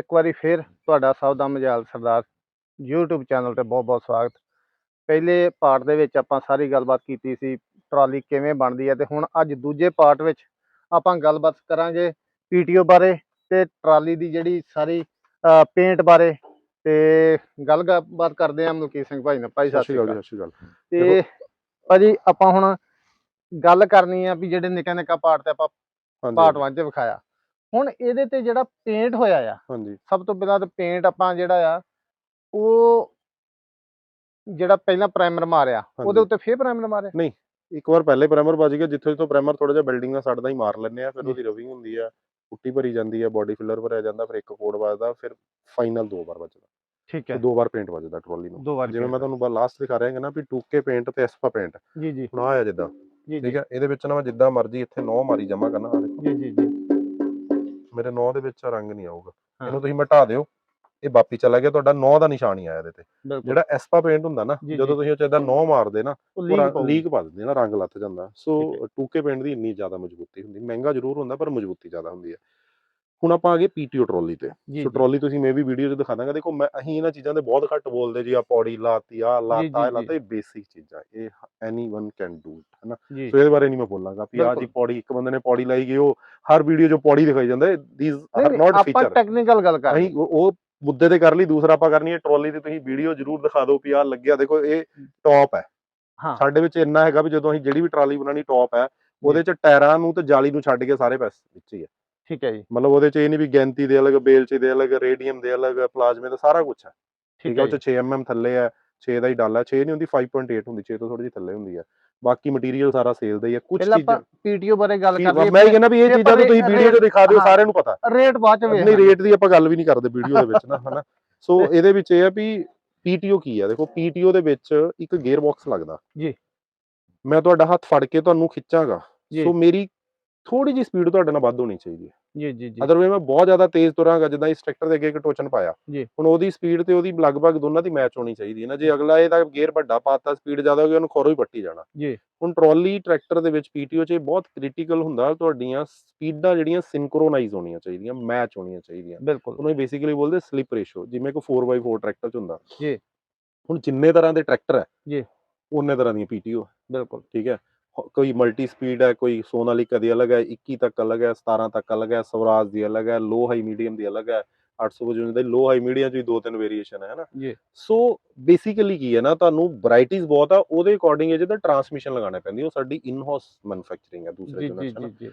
ਇੱਕ ਵਾਰੀ ਫੇਰ ਤੁਹਾਡਾ ਸਭ ਦਾ ਮਜਾਲ ਸਰਦਾਰ YouTube ਚੈਨਲ ਤੇ ਬਹੁਤ ਬਹੁਤ ਸਵਾਗਤ। ਪਹਿਲੇ ਪਾਰਟ ਦੇ ਵਿੱਚ ਆਪਾਂ ਸਾਰੀ ਗੱਲਬਾਤ ਕੀਤੀ ਸੀ ਟਰਾਲੀ ਕਿਵੇਂ ਬਣਦੀ ਹੈ ਤੇ ਹੁਣ ਅੱਜ ਦੂਜੇ ਪਾਰਟ ਵਿੱਚ ਆਪਾਂ ਗੱਲਬਾਤ ਕਰਾਂਗੇ ਪੀਟੀਓ ਬਾਰੇ ਤੇ ਟਰਾਲੀ ਦੀ ਜਿਹੜੀ ਸਾਰੀ ਪੇਂਟ ਬਾਰੇ ਤੇ ਗੱਲਬਾਤ ਕਰਦੇ ਹਾਂ ਮਲਕੀਤ ਸਿੰਘ ਭਾਈ ਨਾਲ। ਭਾਈ ਸਤਿ ਸ਼੍ਰੀ ਅਕਾਲ। ਸਤਿ ਸ਼੍ਰੀ ਅਕਾਲ ਤੇ ਭਾਜੀ ਆਪਾਂ ਹੁਣ ਗੱਲ ਕਰਨੀ ਆ ਵੀ ਜਿਹੜੇ ਨਿੱਕਾ ਨਿੱਕਾ ਪਾਰਟ ਤੇ ਆਪਾਂ ਪਾਰਟ ਹਾਂਜੀ 1 ਚ ਵਿਖਾਇਆ। ਹੁਣ ਇਹਦੇ ਤੇ ਜਿਹੜਾ ਪੇਂਟ ਹੋਇਆ ਆ ਹਾਂਜੀ। ਸਭ ਤੋਂ ਪਹਿਲਾਂ ਤਾਂ ਪੇਂਟ ਆਪਾਂ ਜਿਹੜਾ ਆ ਉਹ ਜਿਹੜਾ ਪਹਿਲਾਂ ਪ੍ਰਾਈਮਰ ਮਾਰਿਆ ਉਹਦੇ। ਉੱਤੇ ਫੇਰ ਪ੍ਰਾਈਮਰ ਮਾਰਿਆ? ਇੱਕ ਵਾਰ ਪਹਿਲੇ ਪ੍ਰਾਈਮਰ ਵੱਜ ਗਿਆ ਜਿੱਥੋਂ ਜਿੱਥੋਂ ਪ੍ਰਾਈਮਰ ਥੋੜਾ ਜਿਹਾ ਬਿਲਡਿੰਗ ਨਾਲ ਸੜਦਾ ਹੀ ਮਾਰ ਲੈਂਦੇ ਆ ਫਿਰ। ਉਹਦੀ ਰਵਿੰਗ ਹੁੰਦੀ ਆ ਪੁੱਟੀ ਭਰੀ ਜਾਂਦੀ ਆ ਬਾਡੀ ਫਿਲਰ ਭਰਿਆ ਜਾਂਦਾ ਫਿਰ ਇੱਕ ਕੋਡ ਵੱਜਦਾ ਫਿਰ ਫਾਈਨਲ ਦੋ ਵਾਰ ਵੱਜਦਾ। ਠੀਕ ਹੈ। ਦੋ ਵਾਰ ਪੇਂਟ ਵੱਜਦਾ ਟਰਾਲੀ ਨੂੰ। ਦੋ ਵਾਰ ਜਿਵੇਂ ਮੈਂ ਤੁਹਾਨੂੰ ਲਾਸਟ ਦਿਖਾ ਰਿਹਾ ਹਾਂ ਨਾ ਵੀ ਟੂਕੇ ਪੇਂਟ ਤੇ ਐਸਪਾ ਪੇਂਟ ਜੀ ਜੀ। ਹੁਣ ਆਇਆ ਜਿੱਦਾਂ। ਠੀਕ ਹੈ ਇਹਦੇ ਵਿੱਚ ਨਾ ਮੈਂ ਜਿੱਦਾਂ ਮਰਜ਼ੀ ਇੱਥੇ ਨੌ ਮਾਰੀ ਜਮਾ ਕਰਨਾ ਜੀ ਜੀ ਜੀ। ਮੇਰੇ ਨੌ ਦੇ ਵਿੱਚ ਰੰਗ ਨਹੀਂ ਆਊਗਾ। ਇਹਨੂੰ ਤੁਸੀਂ ਮਿਟਾ ਦਿਓ। ਇਹ ਵਾਪੀ ਚਲਾ ਗਿਆ ਤੁਹਾਡਾ ਨੌ ਦਾ ਨਿਸ਼ਾਨ ਹੀ ਆਇਆ ਇਹਦੇ ਤੇ। ਜਿਹੜਾ ਐਸਪਾ ਪੇਂਟ ਹੁੰਦਾ ਨਾ ਜਦੋਂ। ਤੁਸੀਂ ਉਹ ਚ ਏਦਾਂ ਨੌ ਮਾਰਦੇ ਨਾ ਉਹ ਲੀਕ ਪਾ ਦਿੰਦੀ ਨਾ ਰੰਗ ਲੱਥ ਜਾਂਦਾ। ਸੋ ਠੀਕ ਟੂਕੇ ਪਿੰਡ ਦੀ ਇੰਨੀ ਜ਼ਿਆਦਾ ਮਜ਼ਬੂਤੀ ਹੁੰਦੀ। ਮਹਿੰਗਾ ਜ਼ਰੂਰ ਹੁੰਦਾ ਪਰ ਮਜ਼ਬੂਤੀ ਜ਼ਿਆਦਾ ਹੁੰਦੀ ਹੈ। ਹੁਣ ਆਪਾਂ ਆ ਗਏ ਪੀਟੀਓ ਟਰਾਲੀ ਤੇ। ਸੋ ਟਰਾਲੀ ਤੁਸੀਂ ਮੇ ਵੀ ਵੀਡੀਓ 'ਚ ਦਿਖਾ ਦਾਂਗਾ। ਦੇਖੋ ਮੈਂ ਅਸੀਂ ਇਹਨਾਂ ਚੀਜ਼ਾਂ ਦੇ ਬਹੁਤ ਘੱਟ ਬੋਲਦੇ ਜੀ ਆ ਪੌੜੀ ਲਾਤੀ ਆ ਲਾਤਾ ਇਹ ਲਾਤਾ ਇਹ ਬੇਸਿਕ ਚੀਜ਼ਾਂ ਇਹ ਐਨੀਵਨ ਕੈਨ ਡੂ ਇਟ ਹੈਨਾ? ਸੋ ਇਹਦੇ ਬਾਰੇ ਨਹੀਂ ਮੈਂ ਬੋਲਾਂਗਾ ਵੀ ਆ। ਜੀ ਪੌੜੀ ਇੱਕ ਬੰਦੇ ਨੇ ਪੌੜੀ ਲਾਈ ਗਈ ਉਹ ਹਰ ਵੀਡੀਓ 'ਚ ਪੌੜੀ ਦਿਖਾਈ ਜਾਂਦਾ ਥੀਸ ਨਹੀਂ, ਆਰ ਨਹੀਂ, ਨਾਟ ਆਪਾਂ ਫੀਚਰ ਟੈਕਨੀਕਲ ਗੱਲ ਕਰ ਅਸੀਂ ਉਹ ਮੁੱਦੇ ਤੇ ਕਰ ਲਈ ਦੂਸਰਾ ਆਪਾਂ ਕਰਨੀ ਹੈ ਟਰਾਲੀ ਤੇ ਤੁਸੀਂ ਵੀਡੀਓ ਜ਼ਰੂਰ ਦਿਖਾ ਦਿਓ ਵੀ ਆ ਲੱਗਿਆ। ਦੇਖੋ ਇਹ ਟੌਪ ਹੈ। ਹਾਂ। ਸਾਡੇ ਵਿੱਚ ਇੰਨਾ ਹੈਗਾ ਵੀ ਜਦੋਂ ਅਸੀਂ ਜਿਹੜੀ ਵੀ ਟਰਾਲੀ ਬਣਾਣੀ ਟੌਪ ਹੈ ਉਹਦੇ ਚ ਟਾਇਰਾਂ ਨੂੰ ਤੇ ਜਾਲੀ ਨੂੰ ਛੱਡ ਕੇ ਸਾਰੇ ਪੈਸੇ ਵਿੱਚ ਹੀ ਹੈ। ਠੀਕ ਹੈ ਜੀ। ਮਤਲਬ ਉਹਦੇ ਚ ਇਹ ਨਹੀਂ ਵੀ ਗੈਂਤੀ ਦੇ ਅਲੱਗ ਬੇਲਚੇ ਦੇ ਅਲੱਗ ਰੇਡੀਅਮ ਦੇ ਅਲੱਗ ਪਲਾਜ਼ਮੇ ਦਾ ਸਾਰਾ ਕੁਝ ਹੈ। ਠੀਕ ਹੈ ਹੈ ਉਹ ਚ 6 mm ਥੱਲੇ ਹੈ 6 ਦਾ ਹੀ ਡਾਲਾ 6 ਨਹੀਂ ਹੁੰਦੀ 5.8 ਹੁੰਦੀ 6 ਤੋਂ ਥੋੜੀ ਜਿਹੀ ਥੱਲੇ ਹੁੰਦੀ ਹੈ। ਬਾਕੀ ਮਟੀਰੀਅਲ ਸਾਰਾ ਸੇਲ ਦਾ ਹੀ ਹੈ ਕੁਝ ਪਹਿਲਾਂ ਆਪਾਂ ਚੀਜ਼ਾਂ ਪੀਟੀਓ ਬਾਰੇ ਗੱਲ ਕਰਦੇ ਮੈਂ ਇਹ ਕਹਿੰਦਾ ਵੀ ਇਹ ਚੀਜ਼ਾਂ ਤਾਂ ਤੁਸੀਂ ਵੀਡੀਓ 'ਚ ਦਿਖਾ ਦਿਓ ਹਾਂ। ਸਾਰਿਆਂ ਨੂੰ ਪਤਾ। ਰੇਟ ਬਾਅਦ ਚ ਵੇਖ ਨਹੀਂ ਰੇਟ ਦੀ ਆਪਾਂ ਗੱਲ ਵੀ ਨਹੀਂ ਕਰਦੇ ਵੀਡੀਓ ਦੇ ਵਿੱਚ ਨਾ ਹਨਾ। ਸੋ ਇਹਦੇ ਵਿੱਚ ਇਹ ਆ ਵੀ ਪੀਟੀਓ ਕੀ ਆ ਦੇਖੋ ਪੀਟੀਓ ਦੇ ਵਿੱਚ ਇੱਕ ਗੇਅਰ ਬਾਕਸ ਲੱਗਦਾ। ਜੀ। ਮੈਂ ਤੁਹਾਡਾ ਹੱਥ ਫੜ ਕੇ ਤੁਹਾਨੂੰ ਖਿੱਚਾਂਗਾ। ਸੋ ਮੇਰੀ ਥੋੜੀ ਜੀ ਸਪੀਡ ਤੁਹਾਡੇ ਨਾਲ ਵੱਧ ਹੋਣੀ ਚਾਹੀਦੀ ਹੈ। ਜੀ ਜੀ ਜੀ। ਅਦਰਵਾਈਜ਼ ਮੈਂ ਬਹੁਤ ਜ਼ਿਆਦਾ ਤੇਜ਼ ਤੁਰਾਂਗਾ ਜਿੱਦਾਂ ਇਸ ਟਰੈਕਟਰ ਦੇ ਅੱਗੇ ਇੱਕ ਟੋਚਨ ਪਾਇਆ। ਜੀ। ਹੁਣ ਉਹਦੀ ਸਪੀਡ ਤੇ ਉਹਦੀ ਲਗਭਗ ਦੋਨਾਂ ਦੀ ਮੈਚ ਹੋਣੀ ਚਾਹੀਦੀ ਹੈ ਨਾ। ਜੇ ਅਗਲਾ ਇਹਦਾ ਗੇਅਰ ਵੱਡਾ ਪਾਤਾ ਸਪੀਡ ਜ਼ਿਆਦਾ ਹੋ ਗਈ ਉਹਨੂੰ ਖੋਰੋ ਹੀ ਪੱਟੀ ਜਾਣਾ। ਜੀ। ਹੁਣ ਟਰਾਲੀ ਟਰੈਕਟਰ ਦੇ ਵਿੱਚ ਪੀਟੀਓ 'ਚ ਇਹ ਬਹੁਤ ਕ੍ਰਿਟੀਕਲ ਹੁੰਦਾ ਤੁਹਾਡੀਆਂ ਸਪੀਡਾਂ ਜਿਹੜੀਆਂ ਸਿੰਕਰੋਨਾਈਜ਼ ਹੋਣੀਆਂ ਚਾਹੀਦੀਆਂ ਮੈਚ ਹੋਣੀਆਂ ਚਾਹੀਦੀਆਂ। ਬਿਲਕੁਲ। ਉਹਨੂੰ ਬੇਸਿਕਲੀ ਬੋਲਦੇ ਸਲਿਪ ਰੇਸ਼ੋ ਜਿਵੇਂ ਕੋ 4x4 ਟਰੈਕਟਰ ਚ ਹੁੰਦਾ। ਜੀ। ਹੁਣ ਜਿੰਨੇ ਤਰ੍ਹਾਂ ਦੇ ਟਰੈਕਟਰ ਹੈ ਜੀ। ਉਹਨੇ ਤਰ੍ਹਾਂ ਦੀਆਂ ਪੀਟੀਓ ਬਿਲਕੁਲ। ਠੀਕ ਹ- ਕੋਈ ਮਲਟੀ ਸਪੀਡ ਹੈ ਕੋਈ ਸੋਨਾਲੀਕਾ ਦੀ ਅਲੱਗ ਹੈ 21 ਤੱਕ ਅਲੱਗ ਹੈ 17 ਤੱਕ ਅਲੱਗ ਹੈ ਸਵਰਾਜ ਦੀ ਅਲੱਗ ਹੈ ਲੋ ਹਾਈ ਮੀਡੀਅਮ ਦੀ ਅਲੱਗ ਹੈ 855 ਦੀ ਲੋ ਹਾਈ ਮੀਡੀਅਮ ਚ ਵੀ ਦੋ ਤਿੰਨ ਵੇਰੀਏਸ਼ਨ ਹੈ ਨਾ। ਸੋ ਬੇਸਿਕਲੀ ਕੀ ਹੈ ਨਾ ਤੁਹਾਨੂੰ ਵੈਰਾਈਟੀਆਂ ਬਹੁਤ ਆ ਉਹਦੇ ਅਕੋਰਡਿੰਗ ਜਿਹਦਾ ਟਰਾਂਸਮਿਸ਼ਨ ਲਗਾਉਣਾ ਪੈਂਦੀ ਉਹ ਸਾਡੀ ਇਨ ਹਾਊਸ ਮੈਨੂਫੈਕਚਰਿੰਗ ਹੈ ਦੂਸਰੇ ਜੀ ਜਨਰਲ ਜੀ ਚ ਨਾ। ਜੀ ਜੀ